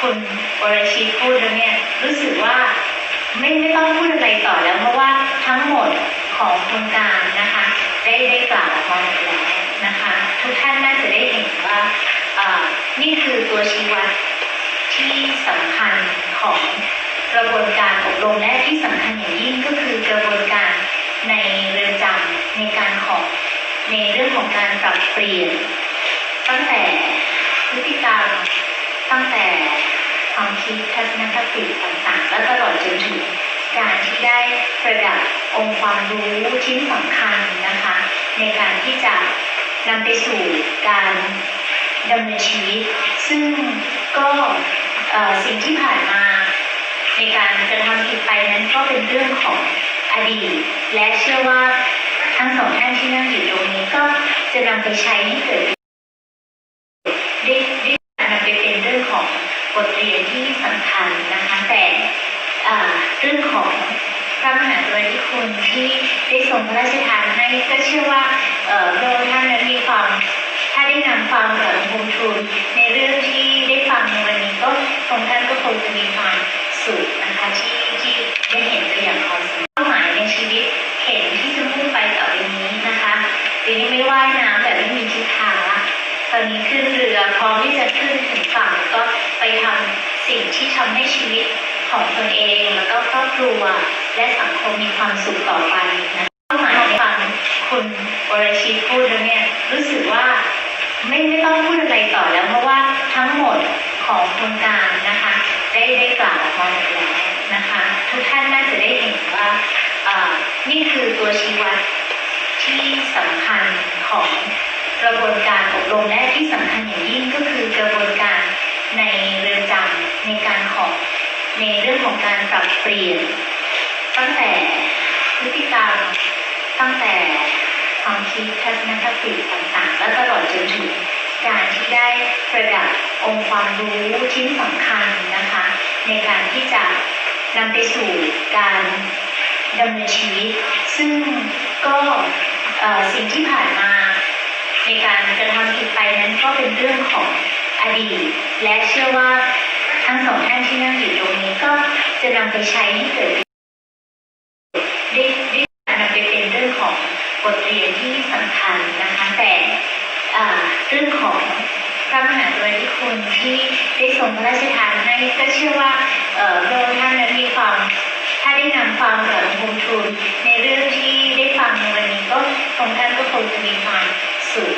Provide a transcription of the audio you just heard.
คุณวรชิตพูดแล้วเนี่ยรู้สึกว่าไม่ไม่ต้องพูดอะไรต่อแล้วเพราะว่าทั้งหมดของโครงการนะคะ ได้ได้กล่าวออกมาหมดแล้วนะคะ ทุกท่านน่าจะได้เห็นว่าอ่อนี่คือตัวชี้วัดที่สำคัญของกระบวนการอบรมและที่สำคัญอย่างยิ่งก็คือกระบวนการในเรือนจำในการของในเรื่องของการปรับเปลี่ยน ตั้งแต่พฤติกรรมตั้งแต่ ความคิดทัศนคติต่างๆ และตลอดจนถึงการที่ได้ประดับองค์ความรู้ชิ้นสำคัญนะคะ ในการที่จะนำไปสู่การดำเนินชีวิต ซึ่งก็สิ่งที่ผ่านมาในการกระทำผิดไปนั้นก็เป็นเรื่องของอดีต และเชื่อว่าทั้งสองท่านที่นั่งอยู่ตรงนี้ก็จะนำไปใช้ให้เกิด บทเรียนที่สำคัญนะคะแต่เรื่องของพระมหากรุณาธิคุณที่ได้ทรงพระราชทานให้ก็เชื่อว่าเอ่อพระองค์ท่านนั้นมีความถ้าได้นำความกระทมทุนในเรื่องที่ได้ฟังในวันนี้ก็ทรงท่านก็คงจะมีความสุขนะคะที่ที่ได้เห็นตัวอย่างความสำเป้าหมายในชีวิตเห็นที่จะมุ่งไปต่อไปนี้นะคะปีนี้ไม่ว่ายน้ำแบบไม่มีทิศทางละตอนนี้ขึ้นเรือพร้อมที่จะขึ้นถึงฝั่งแล้วก็ไปทำ สิ่งที่ทำให้ชีวิตของตนเองแล้วก็ครอบครัว และสังคมมีความสุขต่อไปนะเป้าหมายฟังคุณวรชิตพูดแล้วเนี่ยรู้สึกว่าไม่ไม่ต้องพูดอะไรต่อแล้วเพราะว่าทั้งหมดของโครงการนะคะ ได้ได้กล่าวออกมาหมดแล้วนะคะ ทุกท่านน่าจะได้เห็นว่าอ่อนี่คือตัวชี้วัดที่สำคัญของกระบวนการอบรมและที่สำคัญอย่างยิ่งก็คือกระบวนการในเรือนจำในการ ของในเรื่องของการปรับเปลี่ยน ตั้งแต่พฤติกรรมตั้งแต่ความคิดทัศนคติต่างๆ และตลอดจนถึงการที่ได้ประดับองค์ความรู้ชิ้นสำคัญนะคะ ในการที่จะนำไปสู่การดำเนินชีวิต ซึ่งก็สิ่งที่ผ่านมาในการกระทำผิดไปนั้นก็เป็นเรื่องของอดีต และเชื่อว่า ทั้งสองท่านที่นั่งอยู่ตรงนี้ก็จะนำไปใช้ให้เกิดได้ได้นำไปเป็นเรื่องของบทเรียนที่สำคัญนะคะแต่เรื่องของพระมหากรุณาธิคุณที่ได้ทรงพระราชทานให้ก็เชื่อว่าเออพระองค์ท่านนั้นมีความถ้าได้นำความกระทมทุนในเรื่องที่ได้ฟังในวันนี้ก็ทรงท่านก็คงจะมีความสุข